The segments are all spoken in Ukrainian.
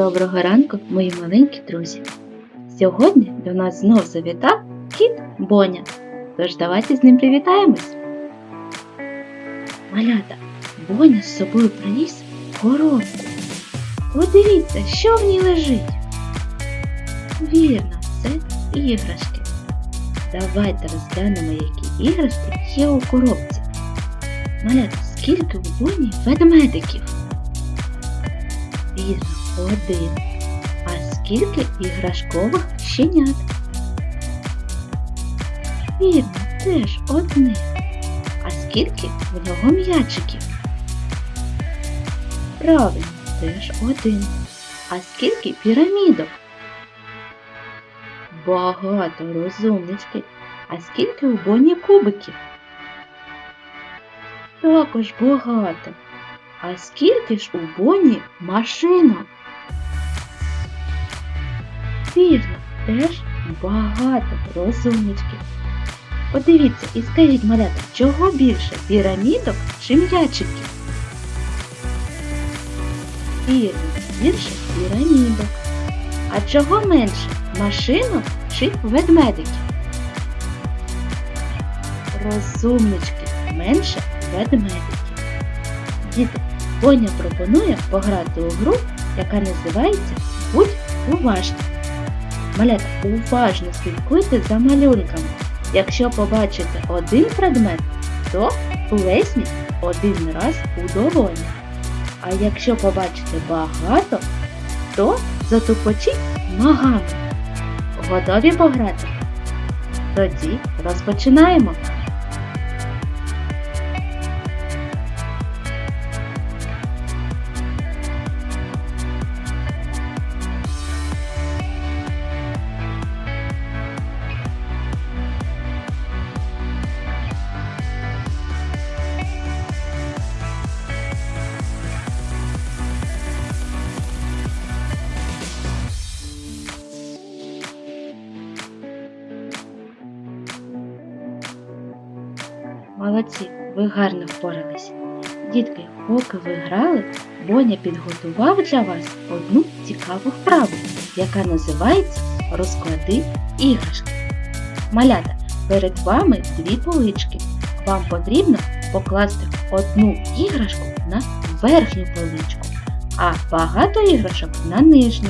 Доброго ранку, мої маленькі друзі! Сьогодні до нас знов завітав кіт Боня. Тож давайте з ним привітаємось. Малята, Боня з собою приніс коробку. Подивіться, що в ній лежить. Вірно, це іграшки. Давайте розглянемо, які іграшки є у коробці. Малята, скільки у Боні ведмедиків? Вірно, один. А скільки іграшкових щенят? Вірно, теж одне. А скільки в нього м'ячиків? Правильно, теж один. А скільки пірамідок? Багато розумнички. А скільки у Боні кубиків? Також багато. А скільки ж у Боні машинок? Вірно, теж багато розумнички. Подивіться і скажіть, малята, чого більше пірамідок чи м'ячиків? Вірно, більше пірамідок. А чого менше машинок чи ведмедиків? Розумнички, менше ведмедиків. Діти, Боня пропонує пограти у гру, яка називається Будь уважні. Малята, уважно слідкуйте за малюнками. Якщо побачите один предмет, то плесніть один раз у долоні. А якщо побачите багато, то затупочіть ногами. Готові пограти? Тоді розпочинаємо. Молодці, ви гарно впоралися. Дітки, поки ви грали, Боня підготував для вас одну цікаву вправу, яка називається Розклади іграшки. Малята, перед вами дві полички. Вам потрібно покласти одну іграшку на верхню поличку, а багато іграшок на нижню.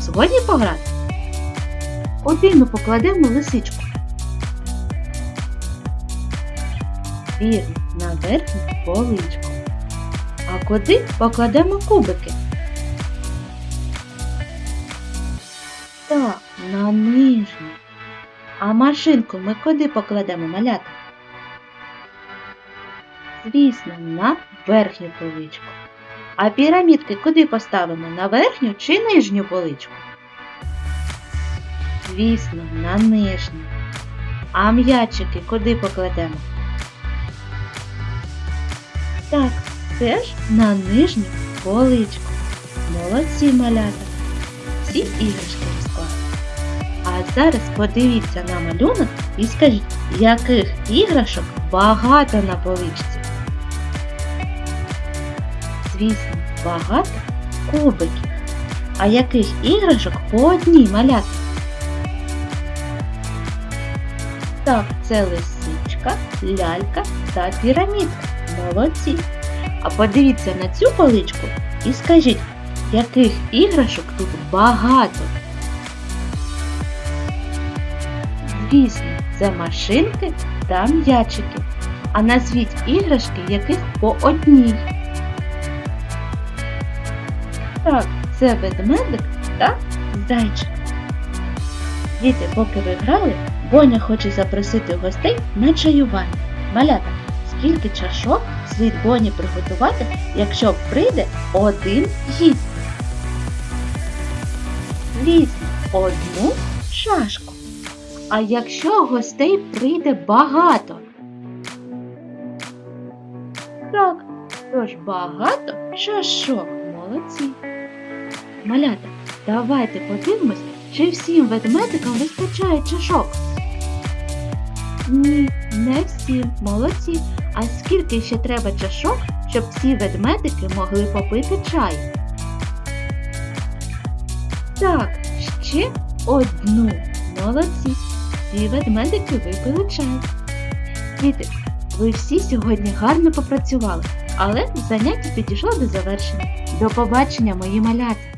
Згодні пограти? Ми покладемо лисичку? Вірно, на верхню поличку. А куди покладемо кубики? Так, на нижню. А машинку ми куди покладемо малята? Звісно, на верхню поличку. А пірамідки куди поставимо? На верхню чи нижню поличку? Звісно, на нижню. А м'ячики куди покладемо? Так, теж на нижню поличку. Молодці малята. Всі іграшки розклали. А зараз подивіться на малюнок і скажіть, яких іграшок багато на поличці. Звісно, багато кубиків. А яких іграшок по одній малята? Так, це лисичка, лялька та пірамідка. Молодці. А подивіться на цю поличку і скажіть, яких іграшок тут багато. Звісно, це машинки та м'ячики. А назвіть іграшки, яких по одній. Так, це ведмедик та зайчик. Діти, поки ви грали, Боня хоче запросити гостей на чаювання. Малята, скільки чашок слід Боні приготувати, якщо прийде один гість? Звісно, одну чашку. А якщо гостей прийде багато? Так, тож багато чашок. Молодці. Малята, давайте подивимось, чи всім ведмедикам вистачає чашок. Ні, не всім. Молодці. А скільки ще треба чашок, щоб всі ведмедики могли попити чай? Так, ще одну. Молодці. Всі ведмедики випили чай. Діти, ви всі сьогодні гарно попрацювали, але заняття підійшло до завершення. До побачення, мої малята!